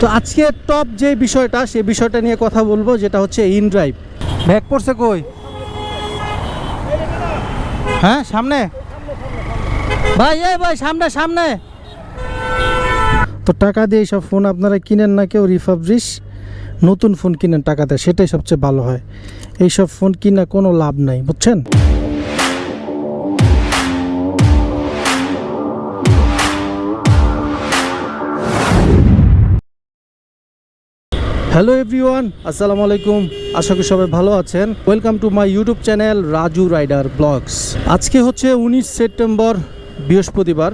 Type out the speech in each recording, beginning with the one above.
তো আজকে টপ যে বিষয়টা সেই বিষয়টা নিয়ে কথা বলব, যেটা হচ্ছে ইন ড্রাইভ ব্যাগ পড়ছে কই? হ্যাঁ সামনে? ভাই, এই ভাই, সামনে সামনে। তো টাকা দিয়ে সব ফোন আপনারা কিনেন না কেউ রিফাবরিশ নতুন ফোন কিনেন টাকাতে, সেটাই সবচেয়ে ভালো হয়। এইসব ফোন কিনা কোনো লাভ নাই, বুঝছেন? হ্যালো এভরিওয়ান, আসসালামু আলাইকুম। আশা করি সবাই ভালো আছেন। Welcome to my YouTube channel Raju rider vlogs আজকে হচ্ছে উনিশ সেপ্টেম্বর, বৃহস্পতিবার,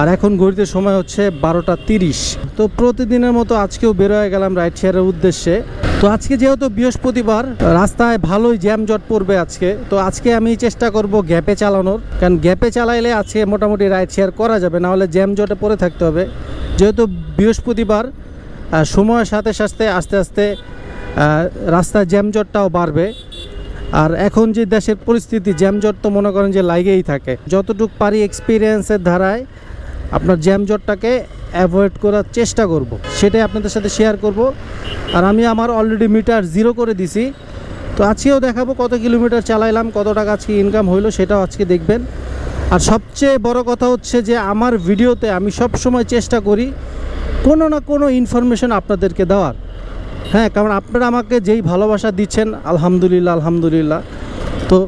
আর এখন ঘড়িতে সময় হচ্ছে বারোটা তিরিশ। তো প্রতিদিনের মতো আজকেও বেরোয় গেলাম রাইড শেয়ারের উদ্দেশ্যে। তো আজকে যেহেতু বৃহস্পতিবার, রাস্তায় ভালোই জ্যামজট পড়বে আজকে। তো আজকে আমি চেষ্টা করব গ্যাপে চালানোর। কারণ গ্যাপে চালাইলে আজকে মোটামুটি রাইড শেয়ার করা যাবে না হলে জ্যামজটে পড়ে থাকতে হবে। যেহেতু বৃহস্পতিবার সময়ের সাথে সাথে আস্তে আস্তে আহ, রাস্তার জ্যামজটটাও বাড়বে। আর এখন যে দেশের পরিস্থিতি জ্যামজট তো মনে করেন যে লাগেই থাকে। যতটুকু পারি এক্সপিরিয়েন্সের ধারায় আপনার জ্যামজটটাকে অ্যাভয়েড করার চেষ্টা করব। সেটাই আপনাদের সাথে শেয়ার করব। আর আমি আমার অলরেডি মিটার জিরো করে দিছি। তো আজকেও দেখাবো কত কিলোমিটার চালাইলাম কত টাকা আজকে ইনকাম হইল সেটাও আজকে দেখবেন। আর সবচেয়ে বড় কথা হচ্ছে যে আমার ভিডিওতে আমি সব সময় চেষ্টা করি কোনো না কোনো ইনফরমেশন আপনাদেরকে দেওয়ার। হ্যাঁ কারণ আপনারা আমাকে যেই ভালোবাসা দিচ্ছেন, আলহামদুলিল্লাহ আলহামদুলিল্লাহ। তো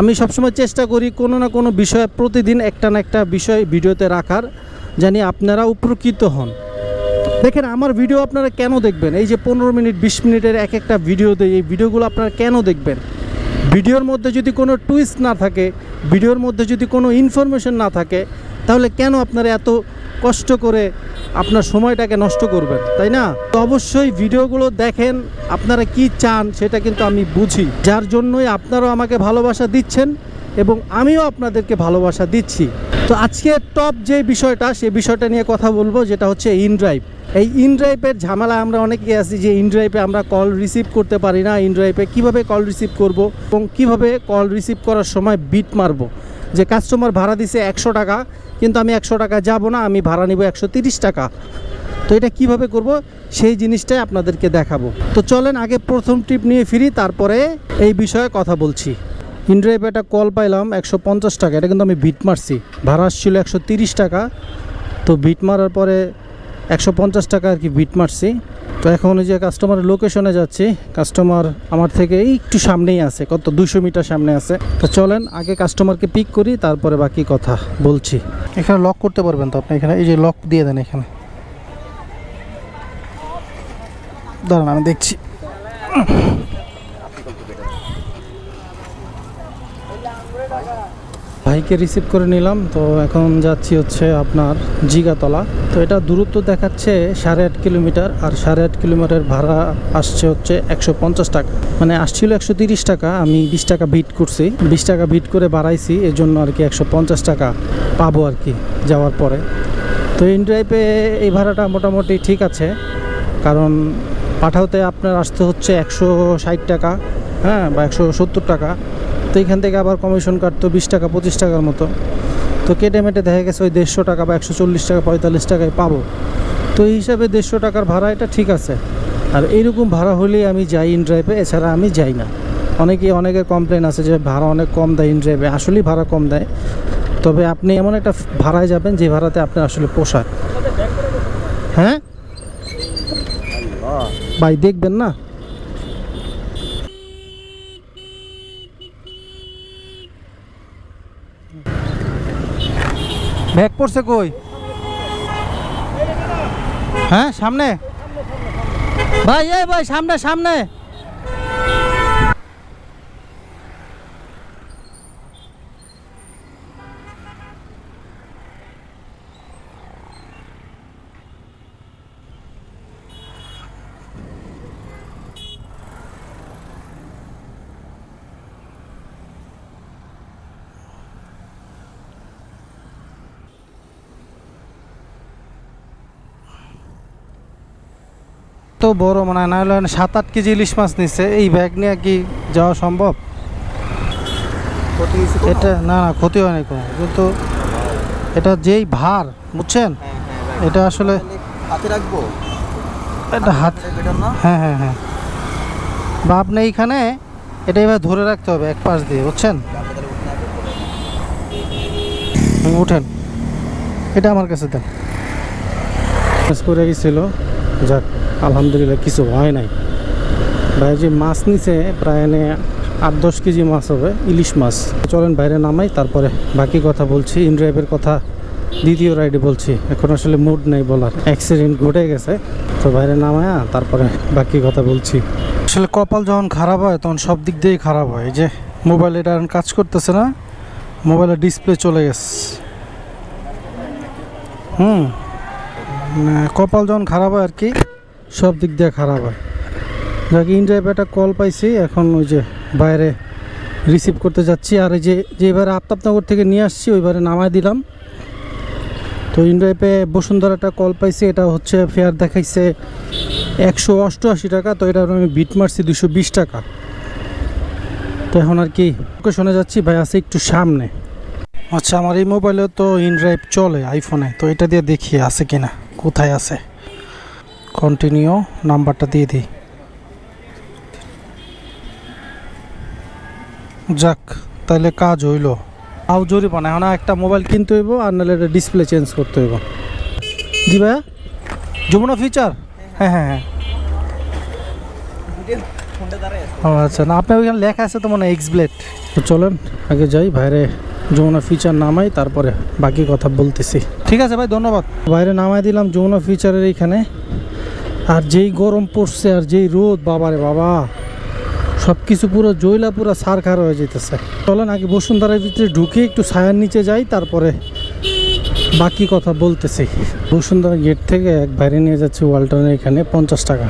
আমি সবসময় চেষ্টা করি কোনো না কোনো বিষয়ে প্রতিদিন একটা না একটা বিষয় ভিডিওতে রাখার, জানি আপনারা উপকৃত হন। দেখেন, আমার ভিডিও আপনারা কেন দেখবেন? এই যে পনেরো মিনিট, বিশ মিনিটের এক একটা ভিডিও দেয় এই ভিডিওগুলো আপনারা কেন দেখবেন? ভিডিওর মধ্যে যদি কোনো টুইস্ট না থাকে, ভিডিওর মধ্যে যদি কোনো ইনফরমেশন না থাকে তাহলে কেন আপনারা এত কষ্ট করে আপনার সময়টাকে নষ্ট করবেন, তাই না? তো অবশ্যই ভিডিওগুলো দেখেন, আপনারা কি চান সেটা কিন্তু আমি বুঝি। যার জন্যই আপনারাও আমাকে ভালোবাসা দিচ্ছেন এবং আমিও আপনাদেরকে ভালোবাসা দিচ্ছি। তো আজকে টপ যে বিষয়টা সেই বিষয়টা নিয়ে কথা বলব, যেটা হচ্ছে ইনড্রাইভ। এই ইনড্রাইভের ঝামেলা আমরা অনেকে আছি যে ইনড্রাইভে আমরা কল রিসিভ করতে পারি না ইন ড্রাইভে কীভাবে কল রিসিভ করব এবং কীভাবে কল রিসিভ করার সময় বিট মারবো। যে কাস্টমার ভাড়া দিছে একশো টাকা কিন্তু আমি একশো টাকা যাব না, আমি ভাড়া নিব একশো টাকা। তো এটা কীভাবে করব? সেই জিনিসটাই আপনাদেরকে দেখাবো। তো চলেন আগে প্রথম ট্রিপ নিয়ে ফিরি, তারপরে এই বিষয়ে কথা বলছি। ইন্ড্রাইভ একটা কল পাইলাম একশো পঞ্চাশ টাকা, এটা কিন্তু আমি ভিট মারছি। ভাড়া আসছিল একশো টাকা, তো ভিট মারার পরে একশো পঞ্চাশ টাকা আর কি বিট মারছি। তো এখন ওই যে কাস্টমারের লোকেশনে যাচ্ছি। কাস্টমার আমার থেকে একটু সামনেই আছে, কত দুশো মিটার সামনে আছে। তো চলেন, আগে কাস্টমারকে পিক করি, তারপরে বাকি কথা বলছি। এখানে লক করতে পারবেন তো আপনি? এখানে এই যে লক দিয়ে দেন এখানে। দাঁড়ান, আমি দেখছি। ভাইকে রিসিভ করে নিলাম। তো এখন যাচ্ছি হচ্ছে আপনার জিগাতলা। তো এটা দূরত্ব দেখাচ্ছে সাড়ে আট কিলোমিটার আর সাড়ে আট কিলোমিটার ভাড়া আসছে হচ্ছে একশো পঞ্চাশ টাকা। মানে আসছিল একশো তিরিশ টাকা, আমি বিশ টাকা ভিট করছি। বিশ টাকা ভিট করে বাড়াইছি এর জন্য আর কি একশো পঞ্চাশ টাকা পাবো আর কি যাওয়ার পরে। তো ইনড্রাইভে এই ভাড়াটা মোটামুটি ঠিক আছে, কারণ পাঠাওতে আপনার আসতে হচ্ছে একশো ষাট টাকা হ্যাঁ বা একশো সত্তর টাকা। তো এখান থেকে আবার কমিশন কাটতো বিশ টাকা, পঁচিশ টাকার মতো। তো কেটে মেটে দেখা গেছে ওই দেড়শো টাকা বা একশো চল্লিশ টাকা, পঁয়তাল্লিশ টাকায় পাবো। তো এই হিসাবে দেড়শো টাকার ভাড়া এটা ঠিক আছে। আর এইরকম ভাড়া হলেই আমি যাই ইন ড্রাইভে এছাড়া আমি যাই না। অনেকে অনেকের কমপ্লেন আছে যে ভাড়া অনেক কম দেয় ইন ড্রাইভে আসলেই ভাড়া কম দেয়। তবে আপনি এমন একটা ভাড়ায় যাবেন যে ভাড়াতে আপনার আসলে পোষায় হ্যাঁ? ভাই, দেখবেন না? ব্যাগ পড়ছে কই? হ্যাঁ সামনে? ভাই এই ভাই সামনে সামনে। তো বড় মানে না হলে সাত আট কেজি ইলিশ মাছ নিচ্ছে এই ব্যাগ নিয়ে কি যাওয়া সম্ভব? এটা না না ক্ষতি হয়নি কোনো। কিন্তু এটা যেই ভার বুঝছেন? এটা আসলে হাতে রাখব? এটা হাত হ্যাঁ হ্যাঁ হ্যাঁ। বা আপনি এইখানে এটা এবার ধরে রাখতে হবে এক পাশ দিয়ে বুঝছেন? উঠেন। এটা আমার কাছে দেন। করে গেছিল যাক। আলহামদুলিল্লাহ কিছু হয় নাই। ভাই, যে মাছ নিছে প্রায় এনে আট দশ কেজি মাছ হবে, ইলিশ মাছ। চলেন বাইরে নামাই, তারপরে বাকি কথা বলছি। ইন ড্রাইভের কথা দ্বিতীয় রাইডে বলছি। এখন আসলে মুড নেই বলার। অ্যাক্সিডেন্ট ঘটে গেছে। তো বাইরে নামায়া, তারপরে বাকি কথা বলছি। আসলে কপাল যখন খারাপ হয়, তখন সব দিক দিয়েই খারাপ হয়। যে মোবাইল এটা কাজ করতেছে না মোবাইলের ডিসপ্লে চলে গেছে। হুম। কপাল যখন খারাপ হয় আর কি সব দিক দিয়ে খারাপ হয়। যাকে ইন্ডিয়ায় একটা কল পাইছি, এখন ওই যে বাইরে রিসিভ করতে যাচ্ছি, আর এই যে যে এবারে আফতাবনগর থেকে নিয়ে আসছি, ওইবারে নামায় দিলাম। তো ইন্ডিয়াপে বসুন্ধরা একটা কল পাইছি, এটা হচ্ছে ফেয়ার দেখাইছে একশো অষ্টআশি টাকা, তো এটা আমি বিট মারছি দুশো বিশ টাকা। তো এখন আর কি শুনে যাচ্ছি, ভাই আছে একটু সামনে। আচ্ছা আমার এই মোবাইলে তো ইনড্রাইভ চলে আইফোনে তো এটা দিয়ে দেখি আছে কিনা, কোথায় আছে। কন্টিনিউ নাম্বারটা দিয়ে দিই। যাক, তাহলে কাজ হইল। আও জরিমানা এখন একটা মোবাইল কিনতে হইব আর নাহলে এটা ডিসপ্লে চেঞ্জ করতে হইব। জি ভাইয়া? যমুনা ফিচার হ্যাঁ হ্যাঁ হ্যাঁ। ও আচ্ছা না, আপনার ওইখানে লেখা আছে তো মনে এক্স ব্লেড তো চলেন, আগে যাই বাইরে যমুনা ফিচার নামাই, তারপরে বাকি কথা বলতেছি। ঠিক আছে ভাই, ধন্যবাদ। বাইরে নামাই দিলাম যমুনা ফিচারের এইখানে। আর যেই গরম পড়ছে আর যেই রোদ, বাবারে বাবা। সব কিছু পুরো জয়লা, পুরো সার খার হয়ে যেতেছে চলেন, আগে বসুন্ধরার ভিতরে ঢুকে একটু ছায়ার নিচে যাই, তারপরে বাকি কথা বলতেছি। বসুন্ধরা গেট থেকে এক বাইরে নিয়ে যাচ্ছে ওয়ালটনের এখানে পঞ্চাশ টাকা।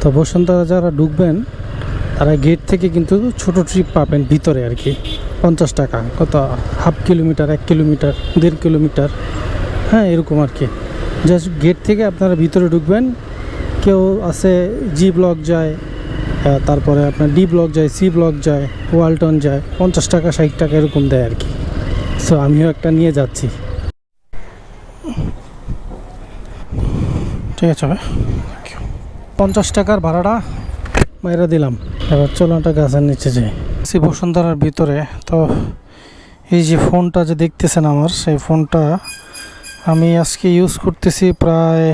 তো বসুন্ধরা যারা ঢুকবেন, তারা গেট থেকে কিন্তু ছোট ট্রিপ পাবেন ভিতরে আর কি। পঞ্চাশ টাকা, কত? হাফ কিলোমিটার, এক কিলোমিটার, দেড় কিলোমিটার। হ্যাঁ এরকম আর কি। জাস্ট গেট থেকে আপনারা ভিতরে ঢুকবেন কেউ আছে জি ব্লক যায় আহ, তারপরে আপনার ডি ব্লক যায় সি ব্লক যায় ওয়ালটন যায় পঞ্চাশ টাকা ষাট টাকা এরকম দেয় আর কি। সো আমিও একটা নিয়ে যাচ্ছি। ঠিক আছে পঞ্চাশ টাকার ভাড়াটা বাইরে দিলাম। এবার চলো একটা গাছের নিচে যাই। সে বসুন্ধরার ভিতরে তো এই যে ফোনটা যে দেখতেছেন আমার সেই ফোনটা আমি আজকে ইউজ করতেছি প্রায়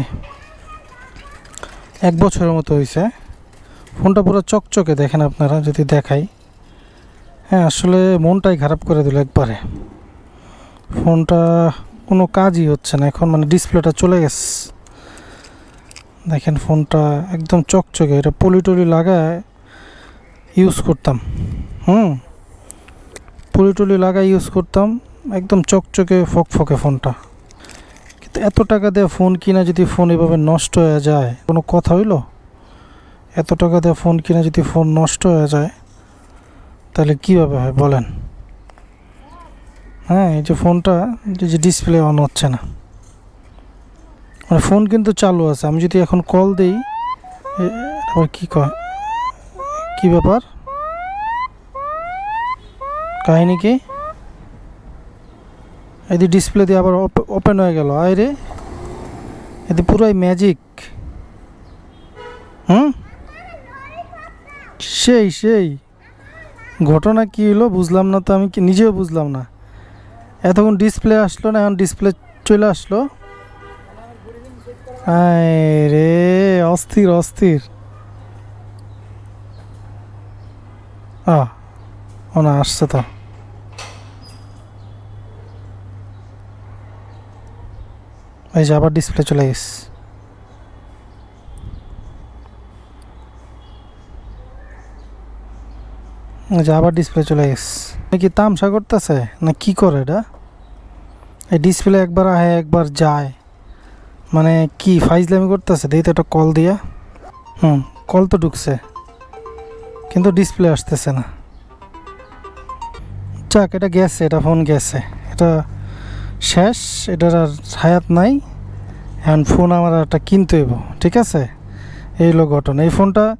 এক বছরের মতো হয়েছে ফোনটা পুরো চকচকে দেখেন আপনারা, যদি দেখাই। হ্যাঁ আসলে মনটাই খারাপ করে দিল একবারে। ফোনটা কোনো কাজই হচ্ছে না, এখন মানে ডিসপ্লেটা চলে গেছে। দেখেন ফোনটা একদম চকচকে, এটা পলি টলি লাগায় ইউজ করতাম। হুম? পলি টলি লাগায় ইউজ করতাম, একদম চকচকে, ফকফকে ফোনটা। এত টাকা দিয়ে ফোন কিনা যদি ফোন এভাবে নষ্ট হয়ে যায়, কোনো কথা হইল? এত টাকা দিয়ে ফোন কিনা যদি ফোন নষ্ট হয়ে যায়, তাহলে কীভাবে হয় বলেন? হ্যাঁ এই যে ফোনটা যে ডিসপ্লে অন হচ্ছে না। মানে ফোন কিন্তু চালু আছে। আমি যদি এখন কল দিই আবার কী কয়? কী ব্যাপার? কাহিনী কি? এদি ডিসপ্লে দিয়ে আবার ওপেন হয়ে গেল। আয় রে। এদি পুরাই ম্যাজিক হুম? সেই সেই। ঘটনা কি হলো বুঝলাম না তো আমি কি নিজেও বুঝলাম না। এতক্ষণ ডিসপ্লে আসলো না, এখন ডিসপ্লে চলে আসলো। রে, অস্থির অস্থির। আ ও না আসছে তো। এই যে আবার ডিসপ্লে চলে গেছে। এই যে আবার ডিসপ্লে চলে গেছে। এ কি তামসা করতেছে? না কি করে এটা? এই ডিসপ্লে একবার আহে, একবার যায়। মানে কি ফাইজলামি করতেছে? দেখি তো একটা কল দিয়া। হুম কল তো ঢুকছে। কিন্তু ডিসপ্লে আসতেছে না। যাক, এটা গেছে, এটা ফোন গেছে। এটা শেষ, এটার আর হায়াত নাই। এখন ফোন আমার একটা কিনতে হইব, ঠিক আছে? এই হলো ঘটনা। এই ফোনটা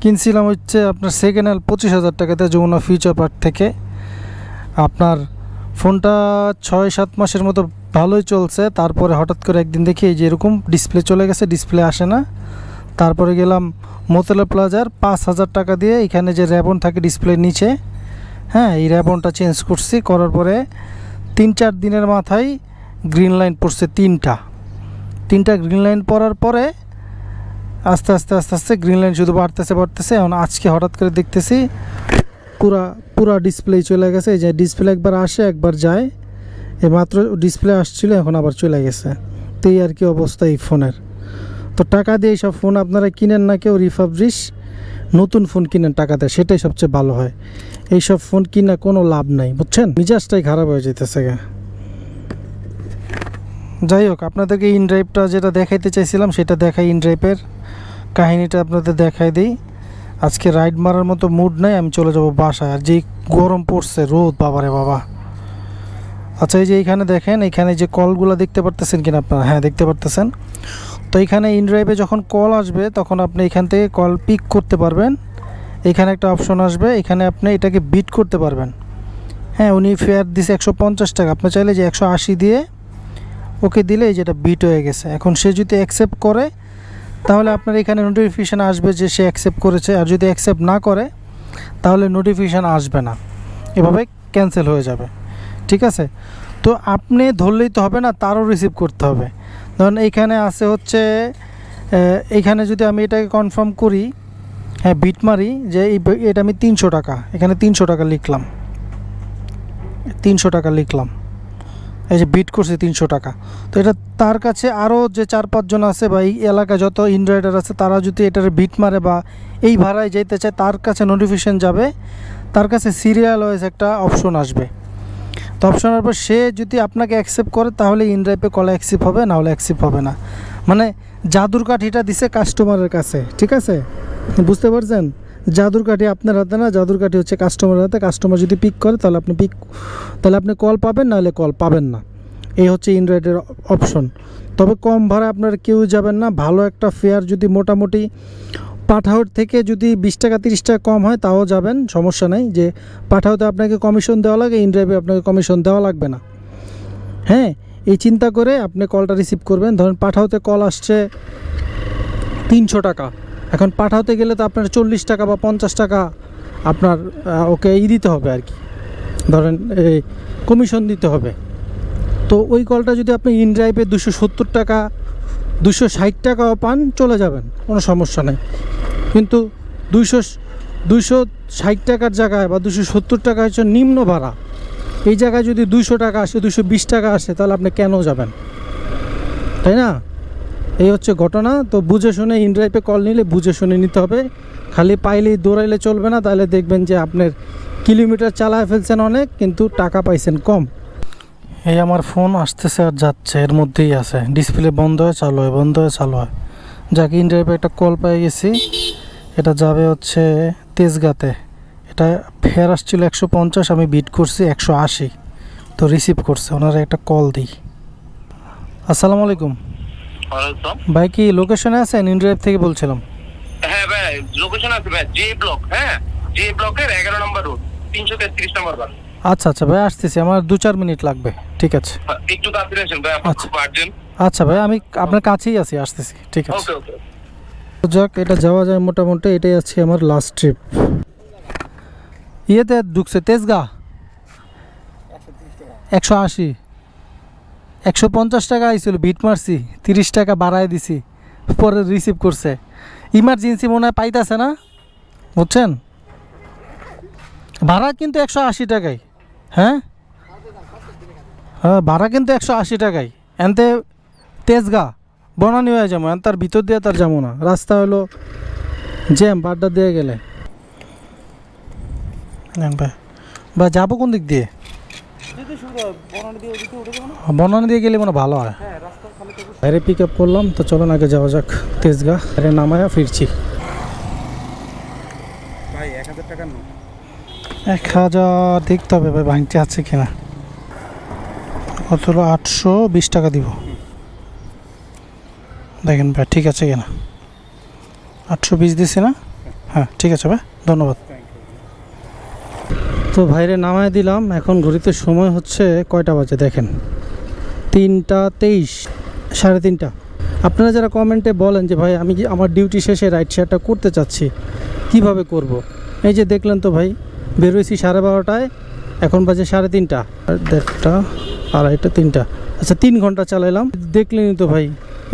কিনছিলাম হচ্ছে আপনার সেকেন্ড হ্যান্ড পঁচিশ হাজার টাকাতে যমুনা ফিউচার পার্ক থেকে। আপনার ফোনটা ছয় সাত মাসের মতো ভালোই চলছে। তারপরে হঠাৎ করে একদিন দেখি এই যে এরকম ডিসপ্লে চলে গেছে ডিসপ্লে আসে না। তারপরে গেলাম মোতলা প্লাজার পাঁচ হাজার টাকা দিয়ে এখানে যে র্যাবন থাকে ডিসপ্লের নিচে। হ্যাঁ এই র্যাবনটা চেঞ্জ করছি, করার পরে তিন চার দিনের মাথায় গ্রিন লাইন পড়ছে তিনটা। তিনটা গ্রিন লাইন পড়ার পরে আস্তে আস্তে আস্তে আস্তে গ্রিন লাইন শুধু বাড়তেছে বাড়তেছে। এখন আজকে হঠাৎ করে দেখতেছি পুরা পুরা ডিসপ্লে চলে গেছে। এই যে ডিসপ্লে একবার আসে, একবার যায়। এই মাত্র ডিসপ্লে আসছিল, এখন আবার চলে গেছে। তো এই আর কি অবস্থা এই ফোনের তো টাকা দিয়ে এইসব ফোন আপনারা কিনেন না কেউ রিফাবরিশ নতুন ফোন কিনেন টাকা দেয়, সেটাই সবচেয়ে ভালো হয়। এইসব ফোন কিনা কোনো লাভ নাই, বুঝছেন? মিজাজটাই খারাপ হয়ে যেতেছে গা। যাই হোক, আপনাদেরকে ইন ড্রাইভটা যেটা দেখাইতে চাইছিলাম, সেটা দেখাই ইন ড্রাইভের কাহিনীটা আপনাদের দেখাই দিই। আজকে রাইড মারার মতো মুড নাই, আমি চলে যাব বাসায়। আর যেই গরম পড়ছে, রোদ, বাবারে বাবা। আচ্ছা এই যে এইখানে দেখেন এখানে যে কলগুলো দেখতে পারতেছেন কিনা আপনারা? হ্যাঁ দেখতে পারতেছেন। তো এখানে ইনড্রাইভে যখন কল আসবে, তখন আপনি এখান থেকে কল পিক করতে পারবেন। এখানে একটা অপশন আসবে, এখানে আপনি এটাকে বিট করতে পারবেন। হ্যাঁ উনি ফেয়ার দিছে একশো পঞ্চাশ টাকা। আপনি চাইলে যে একশো আশি দিয়ে ওকে দিলে এই যেটা বিট হয়ে গেছে। এখন সে যদি অ্যাকসেপ্ট করে, তাহলে আপনার এখানে নোটিফিকেশান আসবে যে সে অ্যাকসেপ্ট করেছে। আর যদি অ্যাকসেপ্ট না করে, তাহলে নোটিফিকেশান আসবে না। এভাবে ক্যান্সেল হয়ে যাবে। ঠিক আছে? তো আপনি ধরলেই তো হবে না, তারও রিসিভ করতে হবে। ধরুন এইখানে আছে হচ্ছে এইখানে যদি আমি এটাকে কনফার্ম করি হ্যাঁ বিট মারি, যে এটা আমি তিনশো টাকা, এখানে তিনশো টাকা লিখলাম। তিনশো টাকা লিখলাম। এই যে বিট করছে তিনশো টাকা। তো এটা তার কাছে আরও যে চার পাঁচজন আছে বা এই এলাকায় যত ইনরাইডার আছে, তারা যদি এটার বিট মারে বা এই ভাড়ায় যেতে চায়, তার কাছে নোটিফিকেশন যাবে, তার কাছে সিরিয়াল ওয়াইজ একটা অপশন আসবে। তো অপশনের পর সে যদি আপনাকে অ্যাকসেপ্ট করে, তাহলে ইনড্রাইভে কলে অ্যাকসেপ্ট হবে না হলে অ্যাকসেপ্ট হবে না। মানে জাদুর কাঠিটা দিছে কাস্টমারের কাছে, ঠিক আছে? বুঝতে পারছেন? জাদুর কাঠি আপনার হাতে না, জাদুর কাঠি হচ্ছে কাস্টমারের হাতে। কাস্টমার যদি পিক করে, তাহলে আপনি পিক তাহলে আপনি কল পাবেন না হলে কল পাবেন না। এই হচ্ছে ইনড্রাইডের অপশন তবে কম ভাড়া আপনার কেউ যাবেন না। ভালো একটা ফেয়ার যদি মোটামুটি পাঠাওর থেকে যদি বিশ টাকা, তিরিশ টাকা কম হয়, তাও যাবেন, সমস্যা নেই। যে পাঠাওতে আপনাকে কমিশন দেওয়া লাগে ইনড্রাইভে আপনাকে কমিশন দেওয়া লাগবে না। হ্যাঁ এই চিন্তা করে আপনি কলটা রিসিভ করবেন। ধরেন পাঠাওতে কল আসছে তিনশো টাকা। এখন পাঠাতে গেলে তো আপনার চল্লিশ টাকা বা পঞ্চাশ টাকা আপনার ওকে ই দিতে হবে আর কি। ধরেন এই কমিশন দিতে হবে। তো ওই কলটা যদি আপনি ইনড্রাইভে দুশো সত্তর টাকা দুশো ষাট টাকাও পান, চলে যাবেন, কোনো সমস্যা নেই। কিন্তু দুইশো দুশো ষাট টাকার জায়গায় বা দুশো সত্তর টাকা হচ্ছে নিম্ন ভাড়া। এই জায়গায় যদি দুশো টাকা আসে, দুশো বিশ টাকা আসে, তাহলে আপনি কেন যাবেন? তাই না? এই হচ্ছে ঘটনা। তো বুঝে শুনে ইনড্রাইভে কল নিলে বুঝে শুনে নিতে হবে। খালি পাইলেই দৌড়াইলে চলবে না, তাহলে দেখবেন যে আপনার কিলোমিটার চালায় ফেলছেন অনেক, কিন্তু টাকা পাইছেন কম। এই আমার ফোন আসতেছে আর যাচ্ছে এর মধ্যেই আছে। ডিসপ্লে বন্ধ হয়ে চালু হয় বন্ধ হয়ে চালু হয়। যাকে ইনড্রাইভে একটা কল পেয়ে গেছি। এটা যাবে হচ্ছে তেজগাতে। এটা ফের আসছিল একশো পঞ্চাশ আমি বিট করছি একশো আশি। তো রিসিভ করছে ওনারা একটা কল দিই। আসসালামু আলাইকুম। ভাই কি লোকেশনে আছেন? ইনড্রাইভ থেকে বলছিলাম। হ্যাঁ ভাই লোকেশন আছে ভাই জে ব্লক হ্যাঁ? জে ব্লকের এগারো নম্বর রোড তিনশো তেত্রিশ নম্বর বার আচ্ছা আচ্ছা ভাই আসতেছি। আমার দু চার মিনিট লাগবে। ঠিক আছে। একটু তাড়াতাড়ি আসেন ভাই আপনার আচ্ছা। খুব আর্জেন্ট আচ্ছা ভাই আমি আপনার কাছেই আছি আসতেছি। ঠিক আছে। ওকে ওকে যাক এটা যাওয়া যায় মোটামুটি এটাই আছে আমার লাস্ট ট্রিপ ইয়েতে ঢুকছে তেজগা। একশো আশি। একশো পঞ্চাশ টাকা আইছিল বিট মারছি তিরিশ টাকা বাড়ায় দিছি পরে রিসিভ করছে। ইমার্জেন্সি মনে হয় পাইতেছে না? বুঝছেন? ভাড়া কিন্তু একশো আশি টাকাই হ্যাঁ? হ্যাঁ ভাড়া কিন্তু একশো আশি টাকাই এনতে তেজগা, বনানি হয়ে যাব। তার ভিতর দিয়ে তার যাব না। রাস্তা হলো জ্যাম, বাড্ডা দিয়ে গেলে। বা যাব কোন দিক দিয়ে? বনানি দিয়ে গেলে মনে ভালো হয়। বাইরে পিক আপ করলাম, তো চলুন আগে যাওয়া যাক তেজগা। বাইরে নামায়া ফিরছি ভাই এক হাজার টাকার নোট এক হাজার দেখতে হবে ভাই ভাঙতে আছে কিনা। হলো আটশো বিশ টাকা দিব। দেখেন ভাই, ঠিক আছে কিনা। আটশো বিশ দিছি না? হ্যাঁ ঠিক আছে ভাই, ধন্যবাদ। তো ভাইরে নামায় দিলাম, এখন ঘড়িতে সময় হচ্ছে কয়টা বাজে দেখেন। তিনটা তেইশ, সাড়ে তিনটা। আপনারা যারা কমেন্টে বলেন যে ভাই, আমি আমার ডিউটি শেষে রাইড শেয়ারটা করতে চাচ্ছি, কীভাবে করব। এই যে দেখলেন তো ভাই বেরোইছি সাড়ে বারোটায়, এখন বাজে সাড়ে তিনটা। দেড়টা, আড়াইটা, তিনটা। আচ্ছা তিন ঘণ্টা চালাইলাম। দেখলেনই তো ভাই,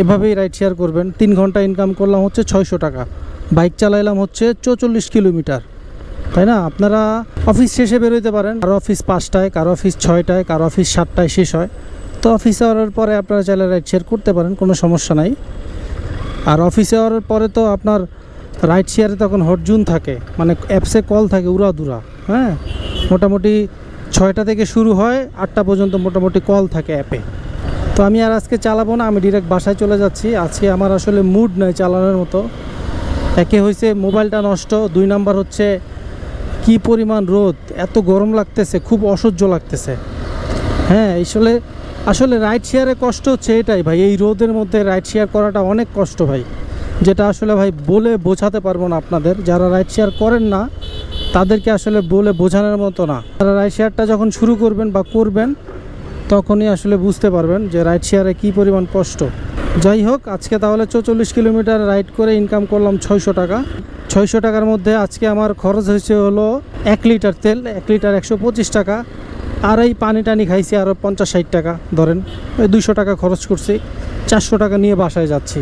এভাবেই রাইড শেয়ার করবেন। তিন ঘণ্টা ইনকাম করলাম হচ্ছে ছয়শো টাকা। বাইক চালাইলাম হচ্ছে চৌচল্লিশ কিলোমিটার। তাই না? আপনারা অফিস শেষে বেরোতে পারেন। কারও অফিস পাঁচটায়, কারও অফিস ছয়টায়, কারও অফিস সাতটায় শেষ হয়। তো অফিস আওয়ারের পরে আপনারা চাইলে রাইড শেয়ার করতে পারেন, কোনো সমস্যা নাই। আর অফিস আওয়ারের পরে তো আপনার রাইড শেয়ারে তখন হটজুন থাকে মানে অ্যাপসে কল থাকে উড়াদুরা হ্যাঁ? মোটামুটি ছয়টা থেকে শুরু হয়, আটটা পর্যন্ত মোটামুটি কল থাকে অ্যাপে তো আমি আর আজকে চালাবো না, আমি ডিরেক্ট বাসায় চলে যাচ্ছি। আজকে আমার আসলে মুড নাই চালানোর মতো। একে হয়েছে মোবাইলটা নষ্ট, দুই নাম্বার হচ্ছে কি পরিমাণ রোদ, এত গরম লাগতেছে, খুব অসহ্য লাগতেছে। হ্যাঁ আসলে আসলে রাইড শেয়ারে কষ্ট হচ্ছে এটাই ভাই, এই রোদের মধ্যে রাইড শেয়ার করাটা অনেক কষ্ট ভাই। যেটা আসলে ভাই বলে বোঝাতে পারব না আপনাদের। যারা রাইড শেয়ার করেন না, তাদেরকে আসলে বলে বোঝানোর মতো না। যারা রাইড শেয়ারটা যখন শুরু করবেন বা করবেন, তখনই আসলে বুঝতে পারবেন যে রাইড শেয়ারে কী পরিমাণ কষ্ট। যাই হোক, আজকে তাহলে চৌচল্লিশ কিলোমিটার রাইড করে ইনকাম করলাম ছয়শো টাকা। ছয়শো টাকার মধ্যে আজকে আমার খরচ হয়েছে হলো এক লিটার তেল, এক লিটার একশো পঁচিশ টাকা। আর এই পানি টানি খাইছি আরও পঞ্চাশ ষাট টাকা। ধরেন, ওই দুশো টাকা খরচ করছি, চারশো টাকা নিয়ে বাসায় যাচ্ছি।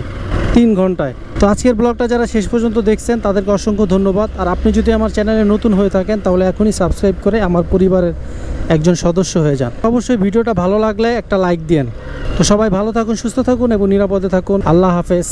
তিন ঘন্টায়। তো আজকের ব্লগটা যারা শেষ পর্যন্ত দেখছেন, তাদেরকে অসংখ্য ধন্যবাদ। আর আপনি যদি আমার চ্যানেলে নতুন হয়ে থাকেন, তাহলে এখনই সাবস্ক্রাইব করে আমার পরিবারের একজন সদস্য হয়ে যান। অবশ্যই ভিডিওটা ভালো লাগলে একটা লাইক দিন তো সবাই ভালো থাকুন, সুস্থ থাকুন এবং নিরাপদে থাকুন। আল্লাহ হাফেজ।